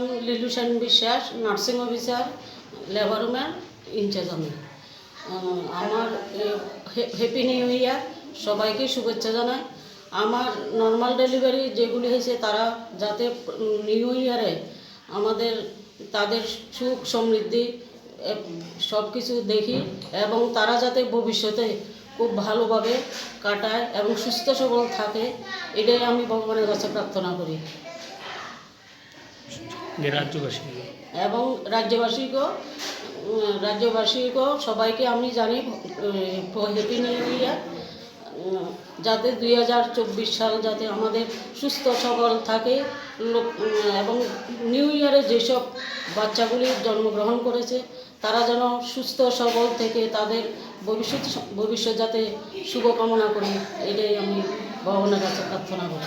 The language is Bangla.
নাম Lilu Sen Biswas, nursing officer labour রুমের ইনচার্জ আমি আমার হ্যাপি নিউ ইয়ার সবাইকে শুভেচ্ছা জানাই। আমার নর্মাল ডেলিভারি যেগুলি হয়েছে, তারা যাতে নিউ ইয়ারে আমাদের, তাদের সুখ সমৃদ্ধি সব কিছু দেখি এবং তারা যাতে ভবিষ্যতে খুব ভালোভাবে কাটায় এবং সুস্থ সবল থাকে, এটাই আমি ভগবানের কাছে প্রার্থনা করি। রাজ্যবাসী। এবং রাজ্যবাসীকেও রাজ্যবাসীকেও সবাইকে আমি জানি হ্যাপি নিউ ইয়ার। যাতে দুই হাজার চব্বিশ সাল যাতে আমাদের সুস্থ, সবল থাকে এবং নিউ ইয়ারে যেসব বাচ্চাগুলি জন্মগ্রহণ করেছে, তারা যেন সুস্থ, সবল থেকে তাদের ভবিষ্যৎ ভবিষ্যৎ যাতে শুভকামনা করি, এটাই আমি ভগবানের কাছে প্রার্থনা করি।